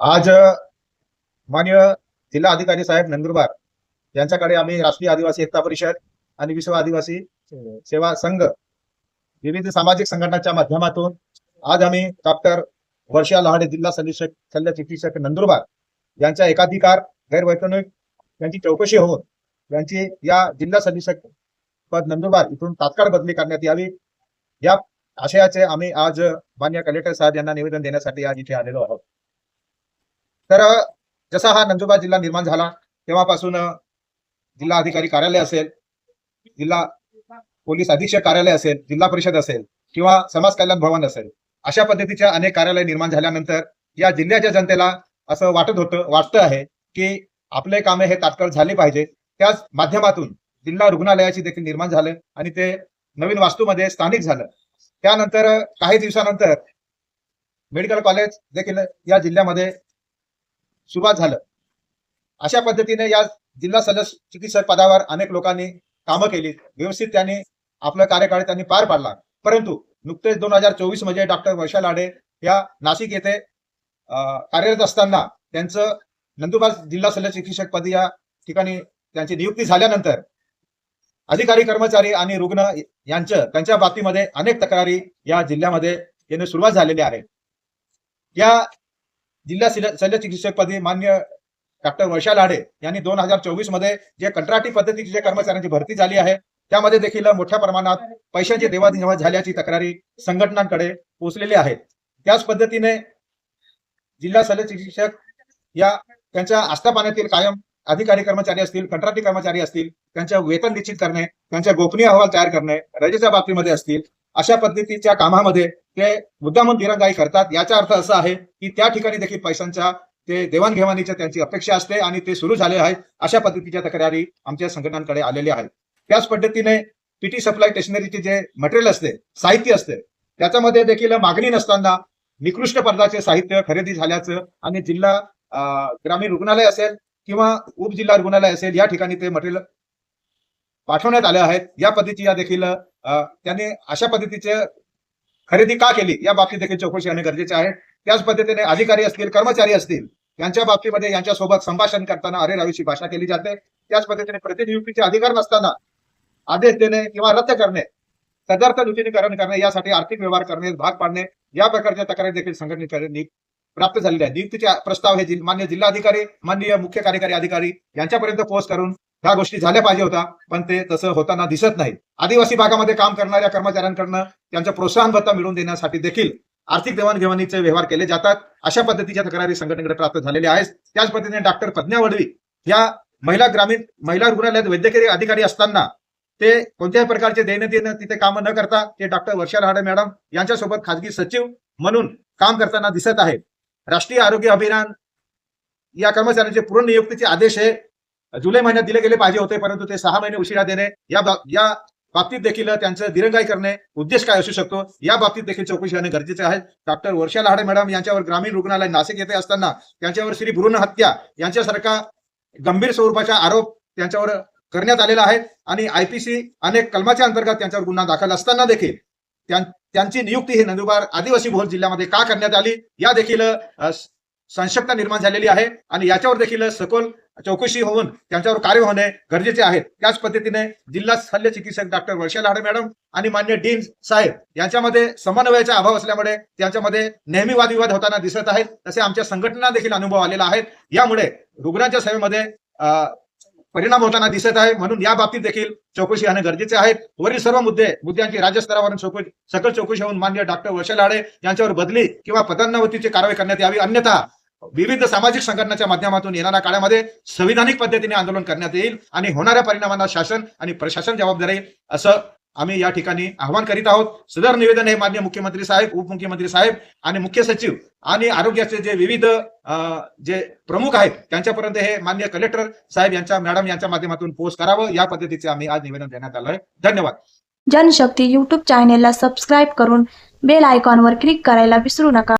आज मान्य माननीय जिल्हा अधिकारी साहेब नंदुरबार यांच्याकडे आम्ही राष्ट्रीय आदिवासी एकता परिषद आणि विश्व आदिवासी सेवा संघ विविध सामाजिक संघटनांच्या माध्यमातून आज आम्ही डॉक्टर वर्षा लहाडे जिल्हा सल्लिशक सल्ला चिकित्सक नंदुरबार यांच्या एकाधिकार गैरवैतनिक यांची चौकशी होऊन यांची या जिल्हा सल्लिशक पद नंदुरबार इथून तात्काळ बदली करण्यात यावी. या आशयाचे आम्ही आज मान्य कलेक्टर साहेब यांना निवेदन देण्यासाठी आज इथे आलेलो आहोत. तर जसा हा नंदुरबार जिल्हा निर्माण झाला तेव्हापासून जिल्हा अधिकारी कार्यालय असेल जिल्हा पोलीस अधीक्षक कार्यालय असेल जिल्हा परिषद असेल किंवा समाज कल्याण भवन असेल अशा पद्धतीच्या अनेक कार्यालय निर्माण झाल्यानंतर या जिल्ह्याच्या जनतेला असं वाटत होतं वाटतं आहे की आपले कामे हे तात्काळ झाले पाहिजे. त्याच माध्यमातून जिल्हा रुग्णालयाची देखील निर्माण झालं आणि ते नवीन वास्तूमध्ये स्थानिक झालं. त्यानंतर काही दिवसानंतर मेडिकल कॉलेज देखील या जिल्ह्यामध्ये सुरुवात झालं. अशा पद्धतीने या जिल्हा सल्ला चिकित्सक पदावर अनेक लोकांनी कामं केली. व्यवस्थित त्यांनी आपला कार्यकाळ त्यांनी पार पाडला. परंतु नुकतेच दोन हजार चोवीसमध्ये डॉक्टर वर्षा लाडे या नाशिक येथे कार्यरत असताना त्यांचं नंदुरबार जिल्हा सल्ला चिकित्सक पदी या ठिकाणी त्यांची नियुक्ती झाल्यानंतर अधिकारी कर्मचारी आणि रुग्ण यांच्या त्यांच्या बाबतीमध्ये अनेक तक्रारी या जिल्ह्यामध्ये येणे सुरुवात झालेली आहे. या जिल्हा शल्य शल्य चिकित्सकपदी मान्य डॉक्टर वर्षा लाडे यांनी दोन हजार चोवीसमध्ये जे कंत्राटी पद्धतीची जे कर्मचाऱ्यांची भरती झाली आहे त्यामध्ये देखील मोठ्या प्रमाणात पैशाची देवाणघेवाण झाल्याची तक्रारी संघटनांकडे पोहोचलेली आहेत. त्याच पद्धतीने जिल्हा शल्य चिकित्सक या त्यांच्या आस्थापनातील कायम अधिकारी कर्मचारी असतील कंत्राटी कर्मचारी असतील त्यांच्या वेतन निश्चित करणे त्यांच्या गोपनीय अहवाल तयार करणे रजेच्या बाबतीमध्ये असतील अशा पद्धतीच्या कामामध्ये ते मुद्दामून दिरंगाई करतात. याचा अर्थ असा आहे की त्या ठिकाणी देखील पैशांच्या ते देवाणघेवाणीच्या त्यांची अपेक्षा असते आणि ते सुरू झाले आहे. अशा पद्धतीच्या तक्रारी आमच्या संघटनांकडे आलेल्या आहेत. त्याच पद्धतीने पीटी सप्लाय स्टेशनरीचे जे मटेरियल असते साहित्य असते त्याच्यामध्ये देखील मागणी नसताना निकृष्ट पदाचे साहित्य खरेदी झाल्याचं आणि जिल्हा ग्रामीण रुग्णालय असेल किंवा उपजिल्हा रुग्णालय असेल या ठिकाणी ते मटेरियल पाठवण्यात आले आहेत. या पद्धतीच्या देखील त्यांनी अशा पद्धतीचे खरेदी का केली? या बाबतीत देखील चौकशी करणे गरजेचे आहे. त्याच पद्धतीने अधिकारी असतील कर्मचारी असतील यांच्या बाबतीमध्ये यांच्यासोबत संभाषण करताना अरे रावीची भाषा केली जाते. त्याच पद्धतीने प्रतिनियुक्तीचे अधिकार नसताना आदेश देणे किंवा रद्द करणे तदर्थ नूतनीकरण करणे यासाठी आर्थिक व्यवहार करणे भाग पाडणे या प्रकारच्या तक्रारी देखील संघटनेकडे प्राप्त झालेल्या आहेत. नियुक्तीचे प्रस्ताव हे मान्य जिल्हाधिकारी माननीय मुख्य कार्यकारी अधिकारी यांच्यापर्यंत पोहोच करून ह्या गोष्टी झाल्या पाहिजे होत्या पण ते तसं होताना दिसत नाही आदिवासी भागामध्ये काम करणाऱ्या कर्मचाऱ्यांकडनं त्यांचं प्रोत्साहन भत्ता मिळवून देण्यासाठी देखील आर्थिक देवाणघेवाणीचे व्यवहार केले जातात. अशा पद्धतीच्या तक्रारी संघटनेकडे प्राप्त झालेल्या आहेत. त्याच पद्धतीने डॉक्टर प्रज्ञा वडवी या महिला ग्रामीण महिला रुग्णालयात वैद्यकीय अधिकारी असताना ते कोणत्याही प्रकारचे देणं देणं तिथे कामं न करता ते डॉक्टर वर्षा रहाडे मॅडम यांच्यासोबत खाजगी सचिव म्हणून काम करताना दिसत आहे राष्ट्रीय आरोग्य अभियान या कर्मचाऱ्यांचे पूर्ण नियुक्तीचे आदेश हे जुलै महिन्यात दिले गेले पाहिजे होते परंतु ते सहा महिने उशिरा देणे या या बाबतीत देखील त्यांचं दिरंगाई करणे उद्देश काय असू शकतो? या बाबतीत देखील चौकशी होणे गरजेचे आहे. डॉक्टर वर्षा लहाडे मॅडम यांच्यावर ग्रामीण रुग्णालय नाशिक येथे असताना त्यांच्यावर श्री भ्रूण हत्या यांच्यासारखा गंभीर स्वरूपाचा आरोप त्यांच्यावर करण्यात आलेला आहे आणि आयपीसी अनेक कलमाच्या अंतर्गत त्यांच्यावर गुन्हा दाखल असताना देखील त्यांची नियुक्ती ही नंदुरबार आदिवासी बहुल जिल्ह्यामध्ये का करण्यात आली? या देखील अ, संशक्ता निर्माण झालेली आहे आणि याच्यावर देखील सखोल चौकशी होऊन त्यांच्यावर कार्य होणे गरजेचे आहे. त्याच पद्धतीने जिल्हा शल्य चिकित्सक डॉक्टर वर्षा लाडे मॅडम आणि मान्य डीन साहेब यांच्यामध्ये समन्वयाचा अभाव असल्यामुळे त्यांच्यामध्ये नेहमी वादविवाद होताना दिसत आहेत. तसे आमच्या संघटना देखील अनुभव आलेला आहे. यामुळे रुग्णांच्या सेवेमध्ये परिणाम होताना दिसत आहे. म्हणून या बाबतीत देखील चौकशी होणे गरजेचे आहे. वरील सर्व मुद्दे मुद्द्यांची राज्यस्तरावरून चौकशी सकल चौकशी होऊन मान्य डॉक्टर वर्षा लाडे यांच्यावर बदली किंवा पदांनावतीची कारवाई करण्यात यावी. अन्यथा विविध सामाजिक संघटनाच्या माध्यमातून येणाऱ्या काळामध्ये संविधानिक पद्धतीने आंदोलन करण्यात येईल आणि होणाऱ्या परिणामांना शासन आणि प्रशासन जबाबदार येईल असं आम्ही या ठिकाणी आवाहन करीत आहोत. सदर निवेदन हे मान्य मुख्यमंत्री साहेब उपमुख्यमंत्री साहेब आणि मुख्य सचिव आणि आरोग्याचे जे विविध जे प्रमुख आहेत त्यांच्यापर्यंत हे मान्य कलेक्टर साहेब यांच्या मॅडम यांच्या माध्यमातून पोस्ट करावं या पद्धतीचे आम्ही आज निवेदन देण्यात आलं आहे धन्यवाद. जनशक्ती युट्यूब चॅनेलला सबस्क्राईब करून बेल आयकॉनवर क्लिक करायला विसरू नका.